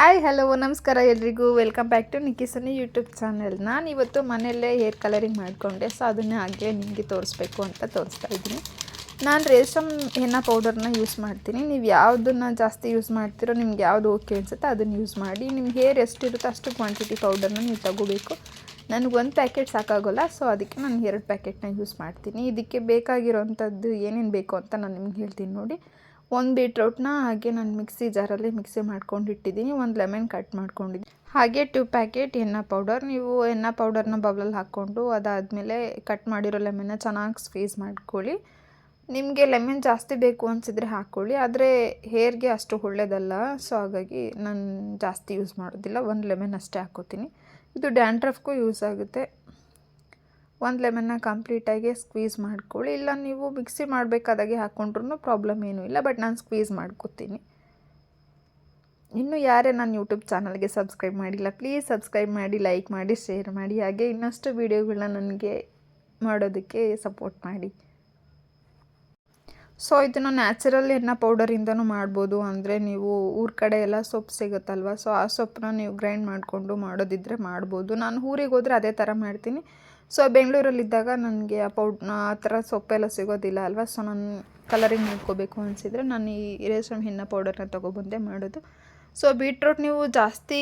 Hi, hello, ನಮಸ್ಕಾರ ಎಲ್ರಿಗೂ. Welcome back to ನಿಕಿಸನಿ ಯೂಟ್ಯೂಬ್ ಚಾನೆಲ್. ನಾನು ಇವತ್ತು ಮನೆಯಲ್ಲೇ ಹೇರ್ ಕಲರಿಂಗ್ ಮಾಡಿಕೊಂಡೆ, ಸೊ ಅದನ್ನೇ ಹಾಗೆ ನಿಮಗೆ ತೋರಿಸ್ಬೇಕು ಅಂತ ತೋರಿಸ್ತಾ ಇದ್ದೀನಿ. ನಾನು ರೇಷಮ್ ಹೆನ್ನ ಪೌಡರ್ನ ಯೂಸ್ ಮಾಡ್ತೀನಿ. ನೀವು ಯಾವುದನ್ನ ಜಾಸ್ತಿ ಯೂಸ್ ಮಾಡ್ತೀರೋ, ನಿಮ್ಗೆ ಯಾವುದು ಓಕೆ ಅನ್ಸುತ್ತೆ ಅದನ್ನು ಯೂಸ್ ಮಾಡಿ ನಿಮ್ಮ ಹೇರ್ ಎಷ್ಟಿರುತ್ತೋ ಅಷ್ಟು ಕ್ವಾಂಟಿಟಿ ಪೌಡರ್ನ ನೀವು ತಗೋಬೇಕು. ನನಗೆ ಒಂದು ಪ್ಯಾಕೆಟ್ ಸಾಕಾಗೋಲ್ಲ, ಸೊ ಅದಕ್ಕೆ ನಾನು ಎರಡು ಪ್ಯಾಕೆಟ್ನ ಯೂಸ್ ಮಾಡ್ತೀನಿ. ಇದಕ್ಕೆ ಬೇಕಾಗಿರೋವಂಥದ್ದು ಏನೇನು ಬೇಕು ಅಂತ ನಾನು ನಿಮ್ಗೆ ಹೇಳ್ತೀನಿ ನೋಡಿ. ಒಂದು ಬೀಟ್ರೂಟ್ನ ಹಾಗೆ ನಾನು ಮಿಕ್ಸಿ ಜಾರಲ್ಲಿ ಮಿಕ್ಸಿ ಮಾಡ್ಕೊಂಡು ಇಟ್ಟಿದ್ದೀನಿ. ಒಂದು ಲೆಮನ್ ಕಟ್ ಮಾಡ್ಕೊಂಡಿದ್ದೀನಿ. ಹಾಗೆ ಟು ಪ್ಯಾಕೆಟ್ ಎನ್ನ ಪೌಡರ್. ನೀವು ಎನ್ನ ಪೌಡರ್ನ ಬೌಲಲ್ಲಿ ಹಾಕ್ಕೊಂಡು ಅದಾದಮೇಲೆ ಕಟ್ ಮಾಡಿರೋ ಲೆಮನ್ನ ಚೆನ್ನಾಗಿ ಸ್ಕ್ವೀಸ್ ಮಾಡ್ಕೊಳ್ಳಿ. ನಿಮಗೆ ಲೆಮನ್ ಜಾಸ್ತಿ ಬೇಕು ಅನಿಸಿದ್ರೆ ಹಾಕ್ಕೊಳ್ಳಿ. ಆದರೆ ಹೇರ್ಗೆ ಅಷ್ಟು ಒಳ್ಳೆಯದಲ್ಲ ಸೊ, ಹಾಗಾಗಿ ನಾನು ಜಾಸ್ತಿ ಯೂಸ್ ಮಾಡೋದಿಲ್ಲ. ಒಂದು ಲೆಮನ್ ಅಷ್ಟೇ ಹಾಕ್ಕೋತೀನಿ. ಇದು ಡ್ಯಾಂಡ್ರಫ್ಗೂ ಯೂಸ್ ಆಗುತ್ತೆ. ಒಂದು ಲೆಮನ್ನ ಕಂಪ್ಲೀಟಾಗಿ ಸ್ಕ್ವೀಸ್ ಮಾಡ್ಕೊಳ್ಳಿ. ಇಲ್ಲ, ನೀವು ಮಿಕ್ಸಿ ಮಾಡಬೇಕಾದಾಗೆ ಹಾಕ್ಕೊಂಡ್ರೂ ಪ್ರಾಬ್ಲಮ್ ಏನೂ ಇಲ್ಲ ಬಟ್ ನಾನು ಸ್ಕ್ವೀಸ್ ಮಾಡ್ಕೊತೀನಿ. ಇನ್ನು ಯಾರೇ ನನ್ನ ಯೂಟ್ಯೂಬ್ ಚಾನಲ್ಗೆ ಸಬ್ಸ್ಕ್ರೈಬ್ ಮಾಡಿಲ್ಲ ಪ್ಲೀಸ್ ಸಬ್ಸ್ಕ್ರೈಬ್ ಮಾಡಿ ಲೈಕ್ ಮಾಡಿ ಶೇರ್ ಮಾಡಿ. ಹಾಗೆ ಇನ್ನಷ್ಟು ವೀಡಿಯೋಗಳನ್ನ ನನಗೆ ಮಾಡೋದಕ್ಕೆ ಸಪೋರ್ಟ್ ಮಾಡಿ. ಸೊ ಇದನ್ನು ನ್ಯಾಚುರಲ್ ಎಣ್ಣೆ ಪೌಡರಿಂದನೂ ಮಾಡ್ಬೋದು. ಅಂದರೆ ನೀವು ಊರ ಕಡೆ ಎಲ್ಲ ಸೊಪ್ಪು ಸಿಗುತ್ತಲ್ವ? ಸೊ ಆ ಸೊಪ್ಪನ್ನ ನೀವು ಗ್ರೈಂಡ್ ಮಾಡಿಕೊಂಡು ಮಾಡೋದಿದ್ದರೆ ಮಾಡ್ಬೋದು. ನಾನು ಊರಿಗೆ ಹೋದರೆ ಅದೇ ಥರ ಮಾಡ್ತೀನಿ. ಸೊ ಬೆಂಗಳೂರಲ್ಲಿದ್ದಾಗ ನನಗೆ ಆ ಪೌಡ್ ಆ ಥರ ಸೊಪ್ಪೆಲ್ಲ ಸಿಗೋದಿಲ್ಲ ಅಲ್ವಾ? ಸೊ ನಾನು ಕಲರಿಂಗ್ ಮಾಡ್ಕೋಬೇಕು ಅನಿಸಿದರೆ ನಾನು ಈ ರೇಷಮ್ ಹೆಣ್ಣೆ ಪೌಡರ್ನ ತೊಗೊಬಂದೆ ಮಾಡೋದು. ಸೊ ಬೀಟ್ರೂಟ್ ನೀವು ಜಾಸ್ತಿ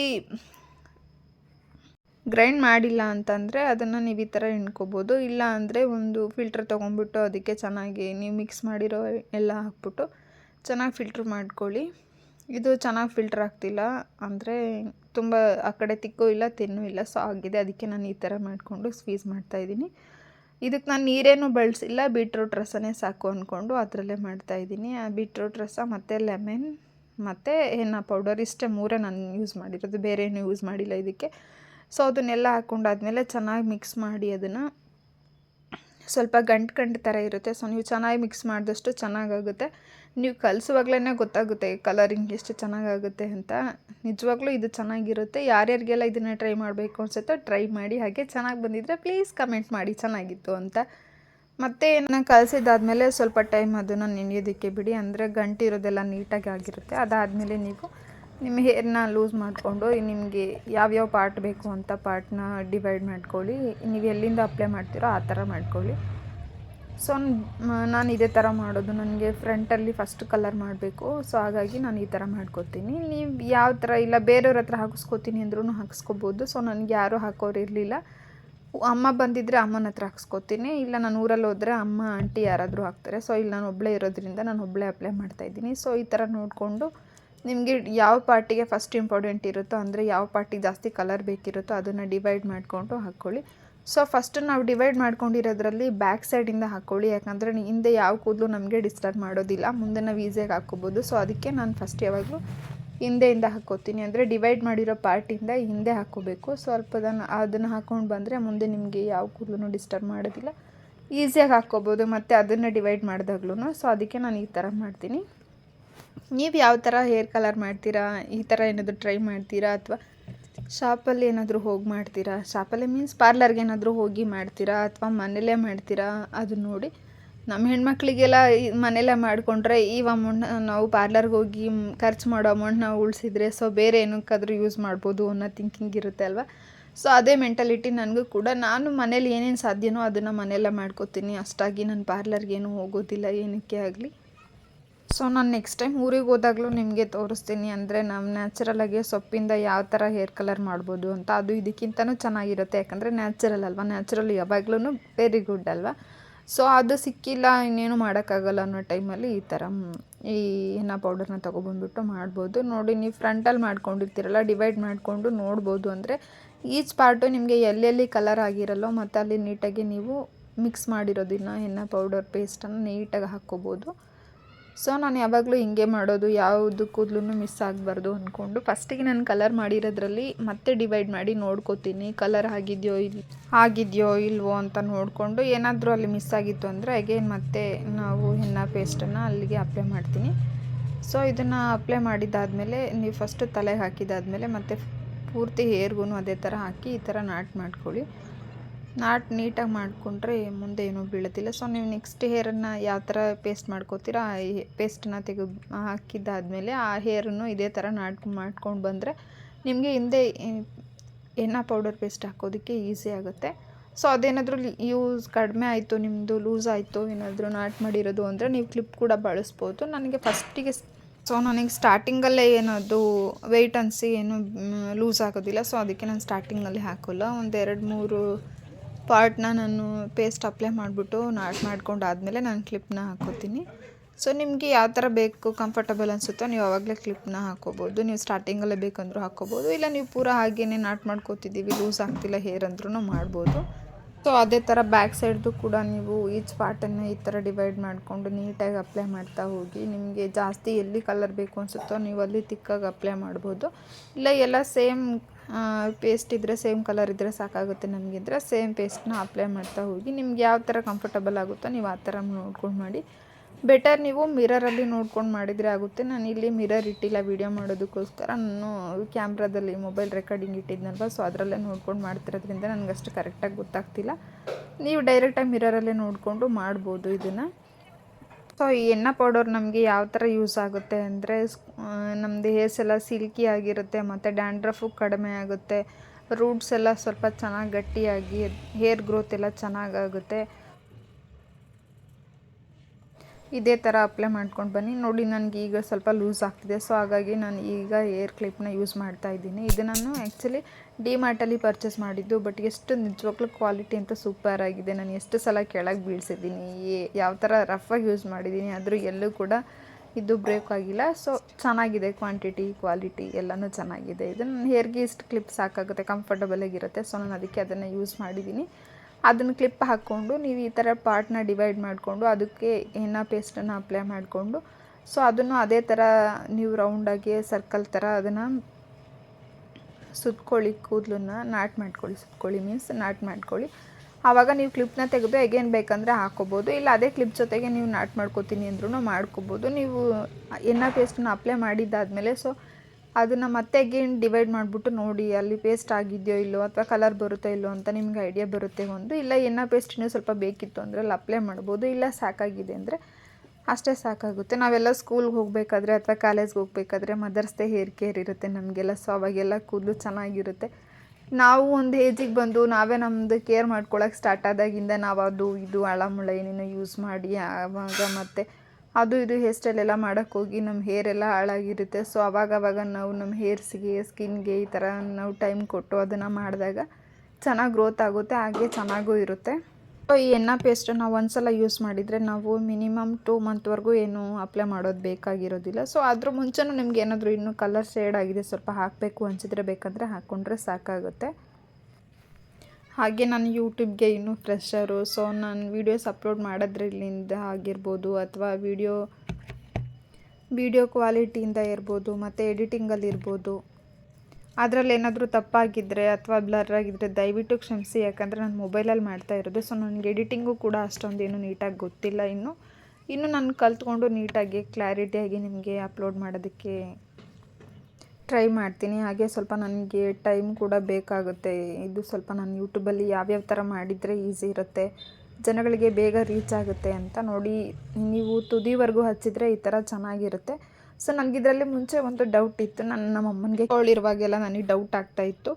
ಗ್ರೈಂಡ್ ಮಾಡಿಲ್ಲ ಅಂತಂದರೆ ಅದನ್ನು ನೀವು ಈ ಥರ ಹಿಂಡ್ಕೋಬೋದು. ಇಲ್ಲ ಅಂದರೆ ಒಂದು ಫಿಲ್ಟ್ರ್ ತೊಗೊಂಡ್ಬಿಟ್ಟು ಅದಕ್ಕೆ ಚೆನ್ನಾಗಿ ನೀವು ಮಿಕ್ಸ್ ಮಾಡಿರೋ ಎಲ್ಲ ಹಾಕ್ಬಿಟ್ಟು ಚೆನ್ನಾಗಿ ಫಿಲ್ಟ್ರ್ ಮಾಡ್ಕೊಳ್ಳಿ. ಇದು ಚೆನ್ನಾಗಿ ಫಿಲ್ಟ್ರ್ ಆಗ್ತಿಲ್ಲ ಅಂದರೆ ತುಂಬ ಆ ಕಡೆ ತಿಕ್ಕು ಇಲ್ಲ, ತಿನ್ನು ಇಲ್ಲ ಸೊ ಆಗಿದೆ. ಅದಕ್ಕೆ ನಾನು ಈ ಥರ ಮಾಡಿಕೊಂಡು ಸ್ವೀಸ್ ಮಾಡ್ತಾಯಿದ್ದೀನಿ ಇದಕ್ಕೆ ನಾನು ನೀರೇನು ಬಳಸಿಲ್ಲ ಬೀಟ್ರೂಟ್ ರಸನೇ ಸಾಕು ಅಂದ್ಕೊಂಡು ಅದರಲ್ಲೇ ಮಾಡ್ತಾ ಇದ್ದೀನಿ. ಆ ಬೀಟ್ರೂಟ್ ರಸ ಮತ್ತು ಲೆಮನ್ ಮತ್ತು ಹೆನ್ನ ಪೌಡರ್ ಇಷ್ಟೇ ಮೂರೇ ನಾನು ಯೂಸ್ ಮಾಡಿರೋದು. ಬೇರೆ ಏನು ಯೂಸ್ ಮಾಡಿಲ್ಲ ಇದಕ್ಕೆ. ಸೊ ಅದನ್ನೆಲ್ಲ ಹಾಕ್ಕೊಂಡಾದ್ಮೇಲೆ ಚೆನ್ನಾಗಿ ಮಿಕ್ಸ್ ಮಾಡಿ ಅದನ್ನು. ಸ್ವಲ್ಪ ಗಂಟು ಗಂಟು ಥರ ಇರುತ್ತೆ. ಸೊ ನೀವು ಚೆನ್ನಾಗಿ ಮಿಕ್ಸ್ ಮಾಡಿದಷ್ಟು ಚೆನ್ನಾಗಾಗುತ್ತೆ. ನೀವು ಕಲಿಸುವಾಗ್ಲೇ ಗೊತ್ತಾಗುತ್ತೆ ಕಲರಿಂಗ್ ಎಷ್ಟು ಚೆನ್ನಾಗಾಗುತ್ತೆ ಅಂತ. ನಿಜವಾಗ್ಲೂ ಇದು ಚೆನ್ನಾಗಿರುತ್ತೆ. ಯಾರ್ಯಾರಿಗೆಲ್ಲ ಇದನ್ನು ಟ್ರೈ ಮಾಡಬೇಕು ಅನ್ಸುತ್ತೋ ಟ್ರೈ ಮಾಡಿ. ಹಾಗೆ ಚೆನ್ನಾಗಿ ಬಂದಿದ್ದರೆ ಪ್ಲೀಸ್ ಕಮೆಂಟ್ ಮಾಡಿ ಚೆನ್ನಾಗಿತ್ತು ಅಂತ. ಮತ್ತೆ ನಾನು ಕಲಸಿದ್ದಾದಮೇಲೆ ಸ್ವಲ್ಪ ಟೈಮ್ ಅದನ್ನು ನೆನೆಯೋದಕ್ಕೆ ಬಿಡಿ. ಅಂದರೆ ಗಂಟಿರೋದೆಲ್ಲ ನೀಟಾಗಿ ಆಗಿರುತ್ತೆ. ಅದಾದಮೇಲೆ ನೀವು ನಿಮ್ಮ ಹೇರ್ನ ಲೂಸ್ ಮಾಡಿಕೊಂಡು, ನಿಮಗೆ ಯಾವ್ಯಾವ ಪಾರ್ಟ್ ಬೇಕು ಅಂತ ಪಾರ್ಟ್ನ ಡಿವೈಡ್ ಮಾಡ್ಕೊಳ್ಳಿ. ನೀವು ಎಲ್ಲಿಂದ ಅಪ್ಲೈ ಮಾಡ್ತೀರೋ ಆ ಥರ ಮಾಡ್ಕೊಳ್ಳಿ. ಸೊ ನಾನು ಇದೇ ಥರ ಮಾಡೋದು. ನನಗೆ ಫ್ರಂಟಲ್ಲಿ ಫಸ್ಟ್ ಕಲರ್ ಮಾಡಬೇಕು. ಸೊ ಹಾಗಾಗಿ ನಾನು ಈ ಥರ ಮಾಡ್ಕೋತೀನಿ. ನೀವು ಯಾವ ಥರ, ಇಲ್ಲ ಬೇರೆಯವ್ರ ಹತ್ರ ಹಾಕಿಸ್ಕೋತೀನಿ ಅಂದ್ರೂ ಹಾಕಿಸ್ಕೋಬೋದು. ಸೊ ನನಗೆ ಯಾರೂ ಹಾಕೋರು ಇರಲಿಲ್ಲ. ಅಮ್ಮ ಬಂದಿದ್ದರೆ ಅಮ್ಮನ ಹತ್ರ ಹಾಕ್ಸ್ಕೊತೀನಿ. ಇಲ್ಲ ನಾನು ಊರಲ್ಲಿ ಹೋದರೆ ಅಮ್ಮ, ಆಂಟಿ ಯಾರಾದರೂ ಹಾಕ್ತಾರೆ. ಸೊ ಇಲ್ಲಿ ನಾನು ಒಬ್ಬಳೇ ಇರೋದ್ರಿಂದ ನಾನು ಒಬ್ಬಳೇ ಅಪ್ಲೈ ಮಾಡ್ತಾಯಿದ್ದೀನಿ ಸೊ ಈ ಥರ ನೋಡಿಕೊಂಡು ನಿಮಗೆ ಯಾವ ಪಾರ್ಟಿಗೆ ಫಸ್ಟ್ ಇಂಪಾರ್ಟೆಂಟ್ ಇರುತ್ತೋ, ಅಂದರೆ ಯಾವ ಪಾರ್ಟಿಗೆ ಜಾಸ್ತಿ ಕಲರ್ ಬೇಕಿರುತ್ತೋ ಅದನ್ನು ಡಿವೈಡ್ ಮಾಡಿಕೊಂಡು ಹಾಕ್ಕೊಳ್ಳಿ ಸೊ ಫಸ್ಟ್ ನಾವು ಡಿವೈಡ್ ಮಾಡ್ಕೊಂಡಿರೋದ್ರಲ್ಲಿ ಬ್ಯಾಕ್ ಸೈಡಿಂದ ಹಾಕ್ಕೊಳ್ಳಿ ಯಾಕಂದರೆ ಹಿಂದೆ ಯಾವ ಕೂದಲು ನಮಗೆ ಡಿಸ್ಟರ್ಬ್ ಮಾಡೋದಿಲ್ಲ. ಮುಂದೆ ನಾವು ಈಸಿಯಾಗಿ ಹಾಕ್ಕೋಬೋದು. ಸೊ ಅದಕ್ಕೆ ನಾನು ಫಸ್ಟ್ ಯಾವಾಗಲೂ ಹಿಂದೆಯಿಂದ ಹಾಕ್ಕೋತೀನಿ. ಅಂದರೆ ಡಿವೈಡ್ ಮಾಡಿರೋ ಪಾರ್ಟಿಂದ ಹಿಂದೆ ಹಾಕ್ಕೋಬೇಕು. ಸ್ವಲ್ಪ ಅದನ್ನು ಅದನ್ನು ಹಾಕ್ಕೊಂಡು ಬಂದರೆ ಮುಂದೆ ನಿಮಗೆ ಯಾವ ಕೂದಲು ಡಿಸ್ಟರ್ಬ್ ಮಾಡೋದಿಲ್ಲ. ಈಸಿಯಾಗಿ ಹಾಕ್ಕೋಬೋದು. ಮತ್ತು ಅದನ್ನು ಡಿವೈಡ್ ಮಾಡಿದಾಗ್ಲೂ ಸೊ ಅದಕ್ಕೆ ನಾನು ಈ ಥರ ಮಾಡ್ತೀನಿ. ನೀವು ಯಾವ ಥರ ಹೇರ್ ಕಲರ್ ಮಾಡ್ತೀರಾ? ಈ ಥರ ಏನಾದರೂ ಟ್ರೈ ಮಾಡ್ತೀರಾ? ಅಥವಾ ಶಾಪಲ್ಲಿ ಏನಾದರೂ ಹೋಗಿ ಮಾಡ್ತೀರಾ? ಶಾಪಲ್ಲಿ ಮೀನ್ಸ್ ಪಾರ್ಲರ್ಗೆ ಏನಾದರೂ ಹೋಗಿ ಮಾಡ್ತೀರಾ? ಅಥವಾ ಮನೇಲೇ ಮಾಡ್ತೀರಾ? ಅದು ನೋಡಿ ನಮ್ಮ ಹೆಣ್ಮಕ್ಳಿಗೆಲ್ಲ ಮನೇಲೇ ಮಾಡಿಕೊಂಡ್ರೆ ಈ ಅಮೌಂಟ್ನ ನಾವು ಪಾರ್ಲರ್ಗೆ ಹೋಗಿ ಖರ್ಚು ಮಾಡೋ ಅಮೌಂಟ್ನ ಉಳಿಸಿದ್ರೆ ಸೊ ಬೇರೆ ಏನಕ್ಕಾದರೂ ಯೂಸ್ ಮಾಡ್ಬೋದು ಅನ್ನೋ ಥಿಂಕಿಂಗ್ ಇರುತ್ತೆ ಅಲ್ವಾ? ಸೊ ಅದೇ ಮೆಂಟಾಲಿಟಿ ನನಗೂ ಕೂಡ. ನಾನು ಮನೇಲಿ ಏನೇನು ಸಾಧ್ಯನೋ ಅದನ್ನು ಮನೆಯಲ್ಲೇ ಮಾಡ್ಕೋತೀನಿ. ಅಷ್ಟಾಗಿ ನಾನು ಪಾರ್ಲರ್ಗೇನು ಹೋಗೋದಿಲ್ಲ, ಏನಕ್ಕೆ ಆಗಲಿ. ಸೊ ನಾನು ನೆಕ್ಸ್ಟ್ ಟೈಮ್ ಊರಿಗೆ ಹೋದಾಗಲೂ ನಿಮಗೆ ತೋರಿಸ್ತೀನಿ. ಅಂದರೆ ನಮ್ಮ ನ್ಯಾಚುರಲಾಗಿ ಸೊಪ್ಪಿಂದ ಯಾವ ಥರ ಹೇರ್ ಕಲರ್ ಮಾಡ್ಬೋದು ಅಂತ. ಅದು ಇದಕ್ಕಿಂತನೂ ಚೆನ್ನಾಗಿರುತ್ತೆ. ಯಾಕಂದರೆ ನ್ಯಾಚುರಲ್ ಅಲ್ವಾ? ನ್ಯಾಚುರಲ್ ಯಾವಾಗ್ಲೂ ವೆರಿ ಗುಡ್ ಅಲ್ವಾ? ಸೊ ಅದು ಸಿಕ್ಕಿಲ್ಲ, ಇನ್ನೇನು ಮಾಡೋಕ್ಕಾಗಲ್ಲ ಅನ್ನೋ ಟೈಮಲ್ಲಿ ಈ ಥರ ಈ ಹೆನ್ನ ಪೌಡರ್ನ ತೊಗೊಬಂದ್ಬಿಟ್ಟು ಮಾಡ್ಬೋದು. ನೋಡಿ, ನೀವು ಫ್ರಂಟಲ್ಲಿ ಮಾಡ್ಕೊಂಡಿರ್ತೀರಲ್ಲ ಡಿವೈಡ್ ಮಾಡಿಕೊಂಡು ನೋಡ್ಬೋದು. ಅಂದರೆ ಈಚ್ ಪಾರ್ಟು ನಿಮಗೆ ಎಲ್ಲೆಲ್ಲಿ ಕಲರ್ ಆಗಿರಲ್ಲೋ ಮತ್ತು ಅಲ್ಲಿ ನೀಟಾಗಿ ನೀವು ಮಿಕ್ಸ್ ಮಾಡಿರೋದನ್ನು ಹೆನ್ನ ಪೌಡರ್ ಪೇಸ್ಟನ್ನು ನೀಟಾಗಿ ಹಾಕ್ಕೋಬೋದು. ಸೊ ನಾನು ಯಾವಾಗಲೂ ಹಿಂಗೆ ಮಾಡೋದು, ಯಾವುದು ಕೂದಲು ಮಿಸ್ ಆಗಬಾರ್ದು ಅಂದ್ಕೊಂಡು ಫಸ್ಟಿಗೆ ನಾನು ಕಲರ್ ಮಾಡಿರೋದ್ರಲ್ಲಿ ಮತ್ತೆ ಡಿವೈಡ್ ಮಾಡಿ ನೋಡ್ಕೋತೀನಿ. ಕಲರ್ ಆಗಿದೆಯೋ ಇಲ್ಲಿ ಆಗಿದೆಯೋ ಇಲ್ವೋ ಅಂತ ನೋಡಿಕೊಂಡು ಏನಾದರೂ ಅಲ್ಲಿ ಮಿಸ್ ಆಗಿತ್ತು ಅಂದರೆ ಅಗೇನ್ ಮತ್ತೆ ನಾವು ಹೆನ್ನ ಪೇಸ್ಟನ್ನು ಅಲ್ಲಿಗೆ ಅಪ್ಲೈ ಮಾಡ್ತೀನಿ. ಸೊ ಇದನ್ನು ಅಪ್ಲೈ ಮಾಡಿದ್ದಾದಮೇಲೆ ನೀವು ಫಸ್ಟು ತಲೆಗೆ ಹಾಕಿದಾದಮೇಲೆ ಮತ್ತೆ ಪೂರ್ತಿ ಹೇರ್ಗೂ ಅದೇ ಥರ ಹಾಕಿ ಈ ಥರ ನಾಟ್ ಮಾಡ್ಕೊಳ್ಳಿ. ನಾಟ್ ನೀಟಾಗಿ ಮಾಡಿಕೊಂಡ್ರೆ ಮುಂದೆ ಏನೂ ಬೀಳೋದಿಲ್ಲ. ಸೊ ನೀವು ನೆಕ್ಸ್ಟ್ ಹೇರನ್ನು ಯಾವ ಥರ ಪೇಸ್ಟ್ ಮಾಡ್ಕೋತೀರ, ಆ ಪೇಸ್ಟನ್ನ ತೆಗೆದು ಹಾಕಿದ್ದಾದಮೇಲೆ ಆ ಹೇರನ್ನು ಇದೇ ಥರ ನಾಟ್ ಮಾಡ್ಕೊಂಡು ಬಂದರೆ ನಿಮಗೆ ಹಿಂದೆ ಎಣ್ಣೆ ಪೌಡರ್ ಪೇಸ್ಟ್ ಹಾಕೋದಕ್ಕೆ ಈಸಿ ಆಗುತ್ತೆ. ಸೊ ಅದೇನಾದರೂ ಯೂಸ್ ಕಡಿಮೆ ಆಯಿತು ನಿಮ್ಮದು ಲೂಸ್ ಆಯಿತು, ಏನಾದರೂ ನಾಟ್ ಮಾಡಿರೋದು ಅಂದರೆ ನೀವು ಕ್ಲಿಪ್ ಕೂಡ ಬಳಸ್ಬೋದು. ನನಗೆ ಫಸ್ಟಿಗೆ ಸೊ ನನಗೆ ಸ್ಟಾರ್ಟಿಂಗಲ್ಲೇ ಏನದು ವೆಯ್ಟ್ ಅನಿಸಿ ಏನು ಲೂಸ್ ಆಗೋದಿಲ್ಲ. ಸೊ ಅದಕ್ಕೆ ನಾನು ಸ್ಟಾರ್ಟಿಂಗಲ್ಲಿ ಹಾಕೋಲ್ಲ. ಒಂದು ಎರಡು ಮೂರು ಪಾರ್ಟ್ನ ನಾನು ಪೇಸ್ಟ್ ಅಪ್ಲೈ ಮಾಡಿಬಿಟ್ಟು ನಾಟ್ ಮಾಡ್ಕೊಂಡು ಆದಮೇಲೆ ನಾನು ಕ್ಲಿಪ್ನ ಹಾಕೋತೀನಿ. ಸೊ ನಿಮಗೆ ಯಾವ ಥರ ಬೇಕು ಕಂಫರ್ಟಬಲ್ ಅನಿಸುತ್ತೋ ನೀವು ಆವಾಗಲೇ ಕ್ಲಿಪ್ನ ಹಾಕೋಬೋದು. ನೀವು ಸ್ಟಾರ್ಟಿಂಗಲ್ಲೇ ಬೇಕಂದರೂ ಹಾಕೋಬೋದು. ಇಲ್ಲ ನೀವು ಪೂರ ಹಾಗೇ ನಾಟ್ ಮಾಡ್ಕೋತಿದ್ದೀವಿ ಲೂಸ್ ಆಗ್ತಿಲ್ಲ ಹೇರ್ ಅಂದ್ರೂ ಮಾಡ್ಬೋದು. ಸೊ ಅದೇ ಥರ ಬ್ಯಾಕ್ ಸೈಡ್ದು ಕೂಡ ನೀವು ಈಚ್ ಪಾರ್ಟನ್ನು ಈ ಥರ ಡಿವೈಡ್ ಮಾಡಿಕೊಂಡು ನೀಟಾಗಿ ಅಪ್ಲೈ ಮಾಡ್ತಾ ಹೋಗಿ. ನಿಮಗೆ ಜಾಸ್ತಿ ಎಲ್ಲಿ ಕಲರ್ ಬೇಕು ಅನಿಸುತ್ತೋ ನೀವು ಅಲ್ಲಿ ತಿಕ್ಕಾಗಿ ಅಪ್ಲೈ ಮಾಡ್ಬೋದು. ಇಲ್ಲ ಎಲ್ಲ ಸೇಮ್ ಪೇಸ್ಟ್ ಇದ್ದರೆ ಸೇಮ್ ಕಲರ್ ಇದ್ದರೆ ಸಾಕಾಗುತ್ತೆ ನಮಗಿದ್ರೆ ಸೇಮ್ ಪೇಸ್ಟ್ನ ಅಪ್ಲೈ ಮಾಡ್ತಾ ಹೋಗಿ, ನಿಮ್ಗೆ ಯಾವ ಥರ ಕಂಫರ್ಟಬಲ್ ಆಗುತ್ತೋ ನೀವು ಆ ಥರ ನೋಡ್ಕೊಂಡು ಮಾಡಿ. ಬೆಟರ್ ನೀವು ಮಿರರಲ್ಲಿ ನೋಡ್ಕೊಂಡು ಮಾಡಿದರೆ ಆಗುತ್ತೆ. ನಾನು ಇಲ್ಲಿ ಮಿರರ್ ಇಟ್ಟಿಲ್ಲ ವೀಡಿಯೋ ಮಾಡೋದಕ್ಕೋಸ್ಕರ. ನಾನು ಕ್ಯಾಮ್ರಾದಲ್ಲಿ ಮೊಬೈಲ್ ರೆಕಾರ್ಡಿಂಗ್ ಇಟ್ಟಿದ್ನಲ್ವ ಸೊ ಅದರಲ್ಲೇ ನೋಡ್ಕೊಂಡು ಮಾಡ್ತಿರೋದ್ರಿಂದ ನನಗಷ್ಟು ಕರೆಕ್ಟಾಗಿ ಗೊತ್ತಾಗ್ತಿಲ್ಲ. ನೀವು ಡೈರೆಕ್ಟಾಗಿ ಮಿರರಲ್ಲೇ ನೋಡಿಕೊಂಡು ಮಾಡ್ಬೋದು ಇದನ್ನು. ಸೊ, ಈ ಎಣ್ಣೆ ಪೌಡರ್ ನಮಗೆ ಯಾವ ಥರ ಯೂಸ್ ಆಗುತ್ತೆ ಅಂದರೆ ನಮ್ಮದು ಹೇರ್ಸ್ ಎಲ್ಲ ಸಿಲ್ಕಿ ಆಗಿರುತ್ತೆ, ಮತ್ತು ಡ್ಯಾಂಡ್ರಫು ಕಡಿಮೆ ಆಗುತ್ತೆ, ರೂಟ್ಸ್ ಎಲ್ಲ ಸ್ವಲ್ಪ ಚೆನ್ನಾಗಿ ಗಟ್ಟಿಯಾಗಿ, ಹೇರ್ ಗ್ರೋತ್ ಎಲ್ಲ ಚೆನ್ನಾಗಾಗುತ್ತೆ ಇದೇ ಥರ ಅಪ್ಲೈ ಮಾಡ್ಕೊಂಡು ಬನ್ನಿ. ನೋಡಿ, ನನಗೆ ಈಗ ಸ್ವಲ್ಪ ಲೂಸ್ ಆಗ್ತಿದೆ. ಸೊ ಹಾಗಾಗಿ ನಾನು ಈಗ ಏರ್ ಕ್ಲಿಪ್ನ ಯೂಸ್ ಮಾಡ್ತಾ ಇದ್ದೀನಿ. ಇದು ನಾನು ಆ್ಯಕ್ಚುಲಿ ಡಿ ಮಾರ್ಟಲ್ಲಿ ಪರ್ಚೇಸ್ ಮಾಡಿದ್ದು. ಬಟ್ ಎಷ್ಟು ನಿಜವಾಗ್ಲೂ ಕ್ವಾಲಿಟಿ ಅಂತ ಸೂಪರ್ ಆಗಿದೆ. ನಾನು ಎಷ್ಟು ಸಲ ಕೆಳಗೆ ಬೀಳ್ಸಿದ್ದೀನಿ. ಯಾವ ಥರ ರಫಾಗಿ ಯೂಸ್ ಮಾಡಿದ್ದೀನಿ ಆದರೂ ಎಲ್ಲೂ ಕೂಡ ಇದು ಬ್ರೇಕ್ ಆಗಿಲ್ಲ. ಸೊ ಚೆನ್ನಾಗಿದೆ ಕ್ವಾಂಟಿಟಿ ಕ್ವಾಲಿಟಿ ಎಲ್ಲನೂ ಚೆನ್ನಾಗಿದೆ. ಇದು ನನ್ನ ಹೇರ್ಗೆ ಇಷ್ಟು ಕ್ಲಿಪ್ ಸಾಕಾಗುತ್ತೆ ಕಂಫರ್ಟಬಲ್ ಆಗಿರುತ್ತೆ. ಸೊ ನಾನು ಅದಕ್ಕೆ ಅದನ್ನು ಯೂಸ್ ಮಾಡಿದ್ದೀನಿ. ಅದನ್ನು ಕ್ಲಿಪ್ ಹಾಕ್ಕೊಂಡು ನೀವು ಈ ಥರ ಪಾರ್ಟ್ನ ಡಿವೈಡ್ ಮಾಡಿಕೊಂಡು ಅದಕ್ಕೆ ಏನ ಪೇಸ್ಟನ್ನು ಅಪ್ಲೈ ಮಾಡಿಕೊಂಡು ಸೊ ಅದನ್ನು ಅದೇ ಥರ ನೀವು ರೌಂಡಾಗಿ ಸರ್ಕಲ್ ಥರ ಅದನ್ನು ಸುತ್ಕೊಳ್ಳಿ, ಕೂದಲನ್ನ ನಾಟ್ ಮಾಡ್ಕೊಳ್ಳಿ, ಸುತ್ಕೊಳ್ಳಿ ಮೀನ್ಸ್ ನಾಟ್ ಮಾಡ್ಕೊಳ್ಳಿ. ಆವಾಗ ನೀವು ಕ್ಲಿಪ್ನ ತೆಗೆದು ಎಗೇನ್ ಬೇಕಂದರೆ ಹಾಕೋಬೋದು, ಇಲ್ಲ ಅದೇ ಕ್ಲಿಪ್ ಜೊತೆಗೆ ನೀವು ನಾಟ್ ಮಾಡ್ಕೋತೀನಿ ಅಂದ್ರೂ ಮಾಡ್ಕೋಬೋದು. ನೀವು ಎನ್ನ ಪೇಸ್ಟನ್ನು ಅಪ್ಲೈ ಮಾಡಿದ್ದಾದಮೇಲೆ ಸೊ ಅದನ್ನು ಮತ್ತೆ ಅಗೇನ್ ಡಿವೈಡ್ ಮಾಡಿಬಿಟ್ಟು ನೋಡಿ, ಅಲ್ಲಿ ಪೇಸ್ಟ್ ಆಗಿದೆಯೋ ಇಲ್ಲೋ ಅಥವಾ ಕಲರ್ ಬರುತ್ತೋ ಇಲ್ಲೋ ಅಂತ ನಿಮ್ಗೆ ಐಡಿಯಾ ಬರುತ್ತೆ ಒಂದು. ಇಲ್ಲ ಎನ್ನ ಪೇಸ್ಟ್ ಇನ್ನೂ ಸ್ವಲ್ಪ ಬೇಕಿತ್ತು ಅಂದರೆ ಅಲ್ಲಿ ಅಪ್ಲೈ ಮಾಡ್ಬೋದು. ಇಲ್ಲ ಸಾಕಾಗಿದೆ ಅಂದರೆ ಅಷ್ಟೇ ಸಾಕಾಗುತ್ತೆ. ನಾವೆಲ್ಲ ಸ್ಕೂಲ್ಗೆ ಹೋಗಬೇಕಾದ್ರೆ ಅಥವಾ ಕಾಲೇಜ್ಗೆ ಹೋಗಬೇಕಾದ್ರೆ ಮದರ್ಸ್ ಡೇ ಹೇರ್ ಕೇರ್ ಇರುತ್ತೆ ನಮಗೆಲ್ಲ. ಸೊ ಅವಾಗೆಲ್ಲ ಕೂದಲು ಚೆನ್ನಾಗಿರುತ್ತೆ. ನಾವು ಒಂದು ಏಜಿಗೆ ಬಂದು ನಾವೇ ನಮ್ಮದು ಕೇರ್ ಮಾಡ್ಕೊಳಕ್ಕೆ ಸ್ಟಾರ್ಟ್ ಆದಾಗಿಂದ ನಾವು ಅದು, ಇದು, ಅಳಮುಳ ಏನೇನೋ ಯೂಸ್ ಮಾಡಿ, ಆವಾಗ ಮತ್ತೆ ಅದು ಇದು ಹೇರ್ ಸ್ಟೈಲ್ ಎಲ್ಲ ಮಾಡೋಕ್ಕೆ ಹೋಗಿ ನಮ್ಮ ಹೇರ್ ಎಲ್ಲ ಹಾಳಾಗಿರುತ್ತೆ. ಸೊ ಅವಾಗವಾಗ ಅವಾಗ ನಾವು ನಮ್ಮ ಹೇರ್ಸ್ಗೆ, ಸ್ಕಿನ್ಗೆ ಈ ಥರ ನಾವು ಟೈಮ್ ಕೊಟ್ಟು ಅದನ್ನು ಮಾಡಿದಾಗ ಚೆನ್ನಾಗಿ ಗ್ರೋತ್ ಆಗುತ್ತೆ, ಹಾಗೆ ಚೆನ್ನಾಗೂ ಇರುತ್ತೆ. ಸೊ ಈ ಎಣ್ಣೆ ಪೇಸ್ಟ್ ನಾವು ಒಂದ್ಸಲ ಯೂಸ್ ಮಾಡಿದರೆ ನಾವು ಮಿನಿಮಮ್ ಟೂ ಮಂತ್ವರೆಗೂ ಏನು ಅಪ್ಲೈ ಮಾಡೋದು ಬೇಕಾಗಿರೋದಿಲ್ಲ. ಸೊ ಅದ್ರ ಮುಂಚೆನೂ ನಿಮ್ಗೆ ಏನಾದರೂ ಇನ್ನೂ ಕಲರ್ ಶೇಡ್ ಆಗಿದೆ ಸ್ವಲ್ಪ ಹಾಕಬೇಕು ಅನಿಸಿದ್ರೆ ಬೇಕಂದರೆ ಹಾಕ್ಕೊಂಡ್ರೆ ಸಾಕಾಗುತ್ತೆ. ಹಾಗೆ ನಾನು ಯೂಟ್ಯೂಬ್ಗೆ ಇನ್ನೂ ಫ್ರೆಶರು ಸೊ ನಾನು ವೀಡಿಯೋಸ್ ಅಪ್ಲೋಡ್ ಮಾಡೋದ್ರಲ್ಲಿಂದ ಆಗಿರ್ಬೋದು ಅಥವಾ ವೀಡಿಯೋ ವೀಡಿಯೋ ಕ್ವಾಲಿಟಿಯಿಂದ ಇರ್ಬೋದು, ಮತ್ತು ಎಡಿಟಿಂಗಲ್ಲಿ ಇರ್ಬೋದು. ಅದರಲ್ಲಿ ಏನಾದರೂ ತಪ್ಪಾಗಿದ್ದರೆ ಅಥವಾ ಬ್ಲರ್ ಆಗಿದ್ದರೆ ದಯವಿಟ್ಟು ಕ್ಷಮಿಸಿ, ಯಾಕಂದರೆ ನಾನು ಮೊಬೈಲಲ್ಲಿ ಮಾಡ್ತಾ ಇರೋದು ಸೊ ನನಗೆ ಎಡಿಟಿಂಗು ಕೂಡ ಅಷ್ಟೊಂದು ಏನು ನೀಟಾಗಿ ಗೊತ್ತಿಲ್ಲ ಇನ್ನು. ಇನ್ನು ನಾನು ಕಲ್ತ್ಕೊಂಡು ನೀಟಾಗಿ ಕ್ಲಾರಿಟಿಯಾಗಿ ನಿಮಗೆ ಅಪ್ಲೋಡ್ ಮಾಡೋದಕ್ಕೆ ಟ್ರೈ ಮಾಡ್ತೀನಿ. ಹಾಗೆ ಸ್ವಲ್ಪ ನನಗೆ ಟೈಮ್ ಕೂಡ ಬೇಕಾಗುತ್ತೆ. ಇದು ಸ್ವಲ್ಪ ನಾನು ಯೂಟ್ಯೂಬಲ್ಲಿ ಯಾವ್ಯಾವ ಥರ ಮಾಡಿದರೆ ಈಸಿ ಇರುತ್ತೆ, ಜನಗಳಿಗೆ ಬೇಗ ರೀಚ್ ಆಗುತ್ತೆ ಅಂತ ನೋಡಿ. ನೀವು ತುದಿವರೆಗೂ ಹಚ್ಚಿದರೆ ಈ ಥರ ಚೆನ್ನಾಗಿರುತ್ತೆ. ಸೊ ನನಗಿದ್ರಲ್ಲಿ ಮುಂಚೆ ಒಂದು ಡೌಟ್ ಇತ್ತು. ನಾನು ನಮ್ಮ ಅಮ್ಮನಿಗೆ ಕೋಳಿರುವಾಗೆಲ್ಲ ನನಗೆ ಡೌಟ್ ಆಗ್ತಾ ಇತ್ತು.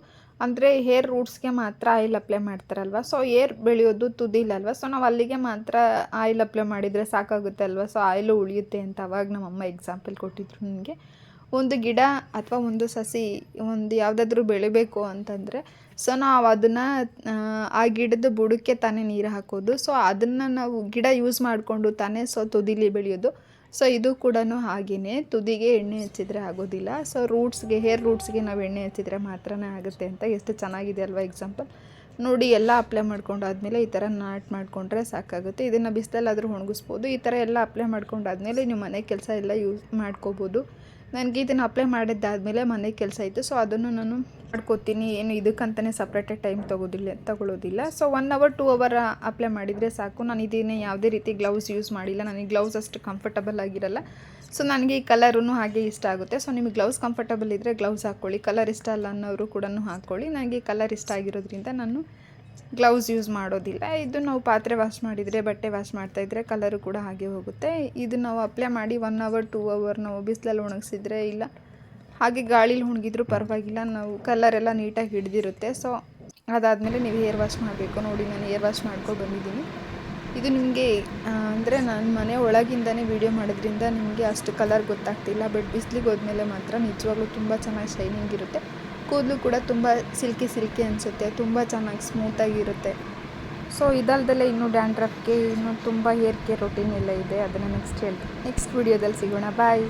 ಅಂದರೆ ಹೇರ್ ರೂಟ್ಸ್ಗೆ ಮಾತ್ರ ಆಯಿಲ್ ಅಪ್ಲೈ ಮಾಡ್ತಾರಲ್ವ? ಸೊ ಏರ್ ಬೆಳೆಯೋದು ತುದಿಲಲ್ವ ಸೊ ನಾವು ಅಲ್ಲಿಗೆ ಮಾತ್ರ ಆಯಿಲ್ ಅಪ್ಲೈ ಮಾಡಿದರೆ ಸಾಕಾಗುತ್ತೆ ಅಲ್ವ? ಸೊ ಆಯಿಲು ಉಳಿಯುತ್ತೆ ಅಂತ ಅವಾಗ ನಮ್ಮಮ್ಮ ಎಕ್ಸಾಂಪಲ್ ಕೊಟ್ಟಿದ್ರು ನನಗೆ. ಒಂದು ಗಿಡ ಅಥವಾ ಒಂದು ಸಸಿ ಒಂದು ಯಾವುದಾದ್ರೂ ಬೆಳಿಬೇಕು ಅಂತಂದರೆ ಸೊ ನಾವು ಅದನ್ನು, ಆ ಗಿಡದ ಬುಡಕ್ಕೆ ತಾನೇ ನೀರು ಹಾಕೋದು. ಸೊ ಅದನ್ನು ನಾವು ಗಿಡ ಯೂಸ್ ಮಾಡಿಕೊಂಡು ತಾನೇ ಸೊ ತುದಿಲಿ ಬೆಳೆಯೋದು. ಸೊ ಇದು ಕೂಡ ಹಾಗೆಯೇ ತುದಿಗೆ ಎಣ್ಣೆ ಹಚ್ಚಿದ್ರೆ ಆಗೋದಿಲ್ಲ. ಸೊ ರೂಟ್ಸ್ಗೆ ಹೇರ್ ರೂಟ್ಸ್ಗೆ ನಾವು ಎಣ್ಣೆ ಹಚ್ಚಿದ್ರೆ ಮಾತ್ರನೇ ಆಗುತ್ತೆ ಅಂತ ಎಷ್ಟು ಚೆನ್ನಾಗಿದೆ ಅಲ್ವಾ ಎಕ್ಸಾಂಪಲ್ ನೋಡಿ ಎಲ್ಲ ಅಪ್ಲೈ ಮಾಡ್ಕೊಂಡಾದ್ಮೇಲೆ ಈ ಥರ ನಾಟ್ ಮಾಡಿಕೊಂಡ್ರೆ ಸಾಕಾಗುತ್ತೆ. ಇದನ್ನು ಬಿಸಿಲಲ್ಲಾದರೂ ಒಣಗಿಸ್ಬೋದು. ಈ ಥರ ಎಲ್ಲ ಅಪ್ಲೈ ಮಾಡ್ಕೊಂಡಾದ್ಮೇಲೆ ನೀವು ಮನೆ ಕೆಲಸ ಎಲ್ಲ ಯೂಸ್ ಮಾಡ್ಕೋಬೋದು. ನನಗೆ ಇದನ್ನು ಅಪ್ಲೈ ಮಾಡಿದ್ದಾದಮೇಲೆ ಮನೆ ಕೆಲಸ ಇತ್ತು ಸೊ ಅದನ್ನು ನಾನು ಮಾಡ್ಕೋತೀನಿ. ಏನು ಇದಕ್ಕಂತಲೇ ಸಪ್ರೇಟಾಗಿ ಟೈಮ್ ತೊಗೋದಿಲ್ಲ ತಗೊಳ್ಳೋದಿಲ್ಲ so one hour two hour apply ಮಾಡಿದರೆ ಸಾಕು. ನಾನು ಇದನ್ನೇ ಯಾವುದೇ ರೀತಿ ಗ್ಲೌಸ್ ಯೂಸ್ ಮಾಡಿಲ್ಲ. ನನಗೆ ಗ್ಲೌಸ್ ಅಷ್ಟು ಕಂಫರ್ಟಬಲ್ ಆಗಿರಲ್ಲ. ಸೊ ನನಗೆ ಈ ಕಲರೂ ಹಾಗೆ ಇಷ್ಟ ಆಗುತ್ತೆ. ಸೊ ನಿಮಗೆ ಗ್ಲೌಸ್ ಕಂಫರ್ಟಬಲ್ ಇದ್ದರೆ ಗ್ಲೌಸ್ ಹಾಕ್ಕೊಳ್ಳಿ ಕಲರ್ ಇಷ್ಟ ಅಲ್ಲ ಅನ್ನೋರು ಕೂಡ ಹಾಕ್ಕೊಳ್ಳಿ ನನಗೆ ಕಲರ್ ಇಷ್ಟ ಆಗಿರೋದ್ರಿಂದ ನಾನು ಗ್ಲೌಸ್ ಯೂಸ್ ಮಾಡೋದಿಲ್ಲ. ಇದು ನಾವು ಪಾತ್ರೆ ವಾಶ್ ಮಾಡಿದರೆ, ಬಟ್ಟೆ ವಾಶ್ ಮಾಡ್ತಾಯಿದ್ರೆ ಕಲರು ಕೂಡ ಹಾಗೆ ಹೋಗುತ್ತೆ. ಇದು ನಾವು ಅಪ್ಲೈ ಮಾಡಿ ಒನ್ ಅವರ್ ಟೂ ಅವರ್ ನಾವು ಬಿಸಿಲಲ್ಲಿ ಒಣಗಿಸಿದ್ರೆ ಇಲ್ಲ. ಹಾಗೆ ಗಾಳೀಲಿ ಹುಣಗಿದ್ರು ಪರವಾಗಿಲ್ಲ. ನಾವು ಕಲರೆಲ್ಲ ನೀಟಾಗಿ ಹಿಡಿದಿರುತ್ತೆ. ಸೊ ಅದಾದಮೇಲೆ ನೀವು ಹೇರ್ ವಾಶ್ ಮಾಡಬೇಕು. ನೋಡಿ, ನಾನು ಹೇರ್ ವಾಶ್ ಮಾಡ್ಕೊಂಡು ಬಂದಿದ್ದೀನಿ. ಇದು ನಿಮಗೆ ಅಂದರೆ ನಾನು ಮನೆ ಒಳಗಿಂದನೇ ವೀಡಿಯೋ ಮಾಡೋದ್ರಿಂದ ನಿಮಗೆ ಅಷ್ಟು ಕಲರ್ ಗೊತ್ತಾಗ್ತಿಲ್ಲ. ಬಟ್ ಬಿಸಿಲಿಗೆ ಹೋದ್ಮೇಲೆ ಮಾತ್ರ ನಿಜವಾಗ್ಲೂ ತುಂಬ ಚೆನ್ನಾಗಿ ಶೈನಿಂಗ್ ಇರುತ್ತೆ. ಕೂದಲು ಕೂಡ ತುಂಬ ಸಿಲ್ಕಿ ಸಿಲ್ಕಿ ಅನಿಸುತ್ತೆ, ತುಂಬ ಚೆನ್ನಾಗಿ ಸ್ಮೂತಾಗಿರುತ್ತೆ ಸೊ ಇದಲ್ದಲ್ಲೇ ಇನ್ನೂ ಡ್ಯಾಂಡ್ರಫ್ಗೆ ಇನ್ನೂ ತುಂಬ ಹೇರ್ ಕೇರ್ ರೊಟೀನ್ ಎಲ್ಲ ಇದೆ, ಅದನ್ನು ನೆಕ್ಸ್ಟ್ ಹೇಳ್ತೀನಿ. ನೆಕ್ಸ್ಟ್ ವೀಡಿಯೋದಲ್ಲಿ ಸಿಗೋಣ. ಬಾಯ್